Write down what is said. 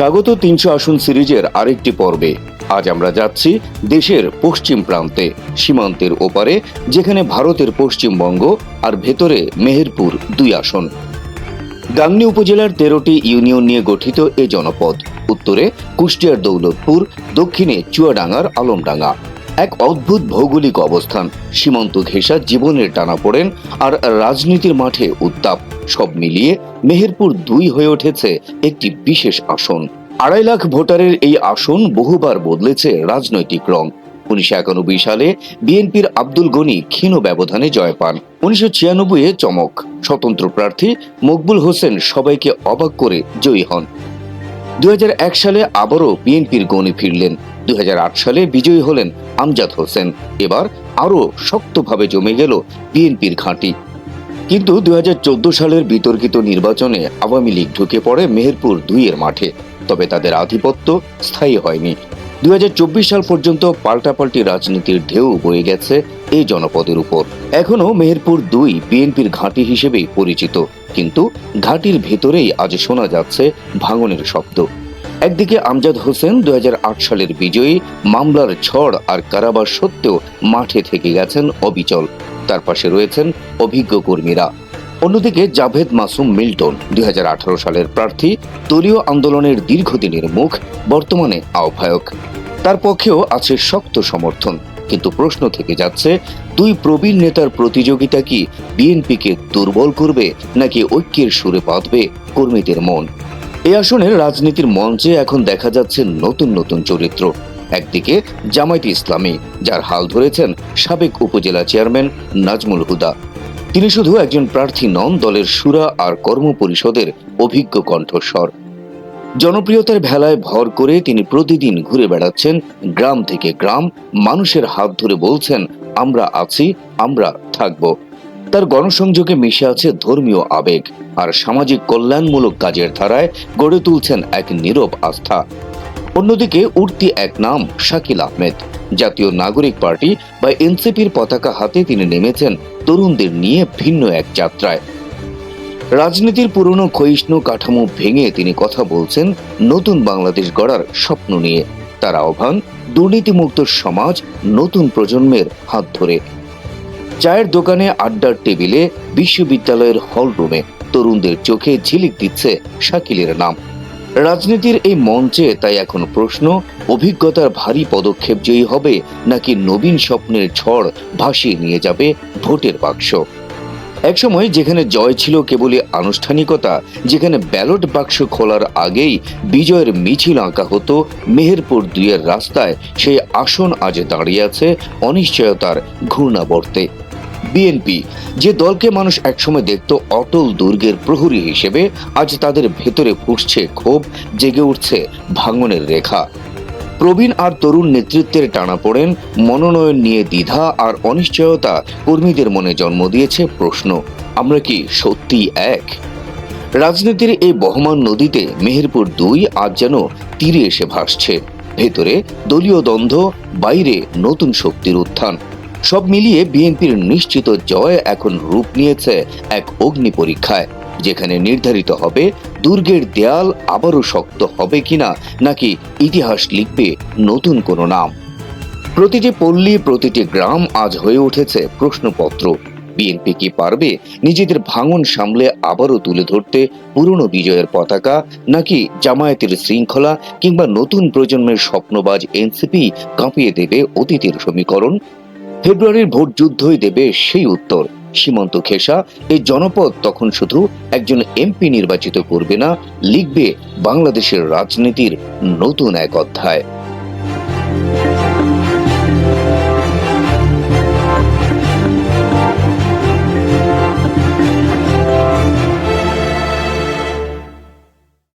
স্বাগত তিনশো আসন সিরিজের আরেকটি পর্বে। আজ আমরা যাচ্ছি দেশের পশ্চিম প্রান্তে, সীমান্তের ওপারে, যেখানে ভারতের পশ্চিমবঙ্গ আর ভেতরে মেহেরপুর দুই আসন। গাংনী উপজেলার তেরোটি ইউনিয়ন নিয়ে গঠিত এ জনপদ। উত্তরে কুষ্টিয়ার দৌলতপুর, দক্ষিণে চুয়াডাঙ্গার আলমডাঙ্গা। এক অদ্ভুত ভৌগোলিক অবস্থান। সীমান্ত ঘেঁষা জীবনের টানাপোড়েন আর রাজনীতির মাঠে উত্তাপ। সব মিলিয়ে মেহেরপুর দুই হয়ে উঠেছে একটি বিশেষ আসন। আড়াই লাখ ভোটারের এই আসন বহুবার বদলেছে রাজনৈতিক রং। উনিশশো একানব্বই সালে বিএনপির আব্দুল গনি ক্ষীণ ব্যবধানে জয় পান। উনিশশো ছিয়ানব্বই এ চমক। স্বতন্ত্র প্রার্থী মকবুল হোসেন সবাইকে অবাক করে জয়ী হন। দু হাজার এক সালে আবারও বিএনপির গণে ফিরলেন। দুই হাজার আট সালে বিজয়ী হলেন আমজাদ হোসেন। এবার আরও শক্তভাবে জমে গেল বিএনপির ঘাঁটি। কিন্তু দু হাজার চোদ্দ সালের বিতর্কিত নির্বাচনে আওয়ামী লীগ ঢুকে পড়ে মেহেরপুর দুইয়ের মাঠে। তবে তাদের আধিপত্য স্থায়ী হয়নি। দুই হাজার চব্বিশ সাল পর্যন্ত পাল্টাপাল্টি রাজনীতির ঢেউ বয়ে গেছে এই জনপদের উপর। এখনও মেহেরপুর দুই বিএনপির ঘাঁটি হিসেবেই পরিচিত। কিন্তু ঘাঁটির ভেতরেই আজ শোনা যাচ্ছে ভাঙনের শব্দ। একদিকে আমজাদ হোসেন দু সালের বিজয়ী, মামলার ঝড় আর কারাবাস সত্ত্বেও মাঠে থেকে গেছেন অবিচল। তার পাশে রয়েছেন অভিজ্ঞ কর্মীরা। অন্যদিকে জাভেদ মাসুম মিল্টন দুই হাজার আঠারো সালের প্রার্থী, দলীয় আন্দোলনের দীর্ঘদিনের মুখ, বর্তমানে আহ্বায়ক। তার পক্ষেও আছে শক্ত সমর্থন, কিন্তু প্রশ্ন থেকে যাচ্ছে, দুই প্রবীণ নেতার প্রতিযোগিতা কি বিএনপিকে দুর্বল করবে নাকি ঐক্যের সুরে বাঁধবে কর্মীদের মন? এই আসনের রাজনীতির মঞ্চে এখন দেখা যাচ্ছে নতুন নতুন চরিত্র। একদিকে জামায়াত ইসলামী, যার হাল ধরেছেন সাবেক উপজেলা চেয়ারম্যান নাজমুল হুদা। তিনি শুধু একজন প্রার্থী নন, দলের সুরা আর কর্ম পরিষদের অভিজ্ঞ কণ্ঠস্বর। জনপ্রিয়তার ভেলায় ভর করে তিনি প্রতিদিন ঘুরে বেড়াচ্ছেন গ্রাম থেকে গ্রাম, মানুষের হাত ধরে বলছেন, আমরা আছি, আমরা থাকব। তার গণসংযোগে মিশে আছে ধর্মীয় আবেগ আর সামাজিক কল্যাণমূলক কাজের ধারায় গড়ে তুলছেন এক নীরব আস্থা। অন্যদিকে উঠতি এক নাম শাকিল আহমেদ। জাতীয় নাগরিক পার্টি বা এনসিপির পতাকা হাতে তিনি নেমেছেন তরুণদের নিয়ে ভিন্ন এক যাত্রায়। রাজনীতির পুরনো ক্ষয়িষ্ণু কাঠামো ভেঙে তিনি কথা বলছেন নতুন বাংলাদেশ গড়ার স্বপ্ন নিয়ে। তার আহ্বান, দুর্নীতিমুক্ত সমাজ নতুন প্রজন্মের হাত ধরে। চায়ের দোকানে আড্ডার টেবিলে বিশ্ববিদ্যালয়ের হল রুমে তরুণদের চোখে ঝিলিক দিচ্ছে শাকিলের নাম। রাজনীতির এই মঞ্চে তাই এখন প্রশ্ন, অভিজ্ঞতার ভারী পদক্ষেপ জয়ী হবে নাকি নবীন স্বপ্নের ঝড় ভাসিয়ে নিয়ে যাবে ভোটের বাক্স? একসময় যেখানে জয় ছিল কেবলই আনুষ্ঠানিকতা, যেখানে ব্যালট বাক্স খোলার আগেই বিজয়ের মিছিল আঁকা হতো, মেহেরপুর দুইয়ের রাস্তায় সেই আসন আজ দাঁড়িয়ে আছে অনিশ্চয়তার ঘূর্ণাবর্তে। বিএনপি। যে দলকে মানুষ একসময় দেখত অটল দুর্গের প্রহরী হিসেবে, আজ তাদের ভেতরে ফুটছে ক্ষোভ, জেগে উঠছে ভাঙনের রেখা। প্রবীণ আর তরুণ নেতৃত্বের টানাপোড়েন মনোনয়ন নিয়ে দ্বিধা আর অনিশ্চয়তা কর্মীদের মনে জন্ম দিয়েছে প্রশ্ন, আমরা কি সত্যি এক? রাজনীতির এই বহমান নদীতে মেহেরপুর দুই আজ যেন তীরে এসে ভাসছে, ভেতরে দলীয় দ্বন্দ্ব, বাইরে নতুন শক্তির উত্থান। সব মিলিয়ে বিএনপির নিশ্চিত জয় এখন রূপ নিয়েছে এক অগ্নি পরীক্ষায়, যেখানে নির্ধারিত হবে দুর্গের দেয়াল আবারও শক্ত হবে কিনা, নাকি ইতিহাস লিখবে নতুন কোনো নাম। প্রতিটি পল্লী, প্রতিটি গ্রাম আজ হয়ে উঠেছে প্রশ্নপত্র। বিএনপি কি পারবে নিজেদের ভাঙন সামলে আবারও তুলে ধরতে পুরনো বিজয়ের পতাকা, নাকি জামায়াতের শৃঙ্খলা কিংবা নতুন প্রজন্মের স্বপ্নবাজ এনসিপি কাঁপিয়ে দেবে অতীতের সমীকরণ? ফেব্রুয়ারির ভোট যুদ্ধই দেবে সেই উত্তর। সীমান্ত খেসা এই জনপদ তখন শুধু একজন এমপি নির্বাচিত করবে না, লিখবে বাংলাদেশের রাজনীতির নতুন এক অধ্যায়।